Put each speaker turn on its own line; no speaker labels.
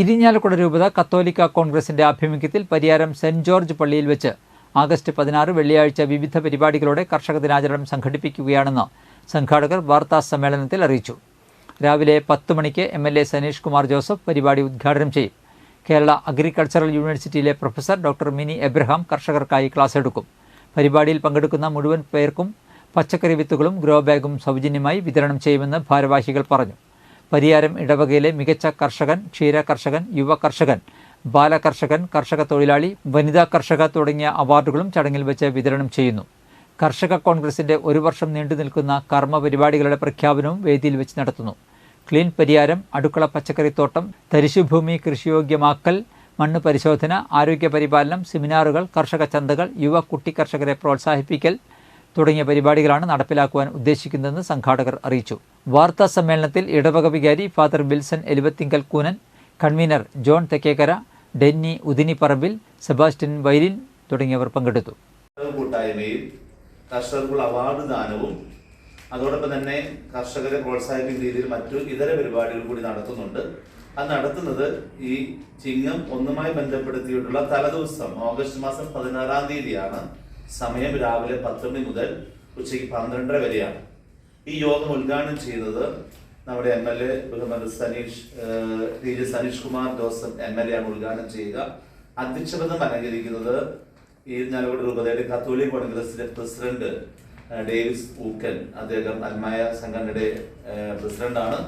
ഇരിഞ്ഞാലക്കുട രൂപത കത്തോലിക്ക കോൺഗ്രസിന്റെ ആഭിമുഖ്യത്തിൽ പരിയാരം സെന്റ് ജോർജ് പള്ളിയിൽ വെച്ച് ആഗസ്റ്റ് പതിനാറ് വെള്ളിയാഴ്ച വിവിധ പരിപാടികളോടെ കർഷക ദിനാചരണം സംഘടിപ്പിക്കുകയാണെന്ന് സംഘാടകർ വാർത്താ സമ്മേളനത്തിൽ അറിയിച്ചു. രാവിലെ പത്ത് മണിക്ക് M L A Saneesh Kumar Joseph പരിപാടി ഉദ്ഘാടനം ചെയ്യും. കേരള അഗ്രികൾച്ചറൽ യൂണിവേഴ്സിറ്റിയിലെ പ്രൊഫസർ ഡോക്ടർ മിനി എബ്രഹാം കർഷകർക്കായി ക്ലാസ് എടുക്കും. പരിപാടിയിൽ പങ്കെടുക്കുന്ന മുഴുവൻ പേർക്കും പച്ചക്കറി വിത്തുകളും ഗ്രോ ബാഗും സൗജന്യമായി വിതരണം ചെയ്യുമെന്ന് ഭാരവാഹികൾ പറഞ്ഞു. പരിയാരം ഇടവകയിലെ മികച്ച കർഷകൻ ക്ഷീര കർഷകൻ യുവ കർഷകൻ ബാലകർഷകൻ കർഷക തൊഴിലാളി വനിതാ കർഷക തുടങ്ങിയ അവാർഡുകളും ചടങ്ങിൽ വെച്ച് വിതരണം ചെയ്യുന്നു. കർഷക കോൺഗ്രസിന്റെ ഒരു വർഷം നീണ്ടു നിൽക്കുന്ന കർമ്മ പരിപാടികളുടെ പ്രഖ്യാപനവും വേദിയിൽ വെച്ച് നടത്തുന്നു. ക്ലീൻ പരിയാരം അടുക്കള പച്ചക്കറിത്തോട്ടം തരിശുഭൂമി കൃഷിയോഗ്യമാക്കൽ മണ്ണ് പരിശോധന ആരോഗ്യ പരിപാലനം സെമിനാറുകൾ കർഷക ചന്തകൾ യുവ കുട്ടി കർഷകരെ പ്രോത്സാഹിപ്പിക്കൽ തുടങ്ങിയ പരിപാടികളാണ് നടപ്പിലാക്കുവാൻ ഉദ്ദേശിക്കുന്നതെന്ന് സംഘാടകർ അറിയിച്ചു. വാർത്താ സമ്മേളനത്തിൽ ഇടവക വികാരി father Wilson Eluvathingal Koonan convener John Thekkekara Denny Udinipparambil Sebastian while in തുടങ്ങിയവർ പങ്കെടുത്തു.
കൂട്ടായ്മയും കർഷകർക്കുള്ള അവാർഡ് ദാനവും അതോടൊപ്പം തന്നെ കർഷകരെ പ്രോത്സാഹിപ്പിക്കുന്ന രീതിയിൽ മറ്റു ഇതര പരിപാടികൾ കൂടി നടത്തുന്നുണ്ട്. അത് നടത്തുന്നത് ഈ ചിങ്ങം ഒന്നുമായി ബന്ധപ്പെടുത്തിയിട്ടുള്ള തലദിവസം ഓഗസ്റ്റ് മാസം പതിനാറാം തീയതിയാണ്. സമയം രാവിലെ പത്ത് മണി മുതൽ ഉച്ചയ്ക്ക് പന്ത്രണ്ടര വരെയാണ്. ഈ യോഗം ഉദ്ഘാടനം ചെയ്തത് നമ്മുടെ എം എൽ എ ബഹുമതി Saneesh T G Saneesh Kumar Joseph M L A ആണ് ഉദ്ഘാടനം ചെയ്യുക. അധ്യക്ഷപദം അലങ്കരിക്കുന്നത് ഈ നിലവിൽ രൂപതയുടെ കത്തോലിക് കോൺഗ്രസിന്റെ പ്രസിഡന്റ് ഡേവിസ് ഊക്കൻ. അദ്ദേഹം അൽമായ സംഘടനയുടെ പ്രസിഡന്റാണ്.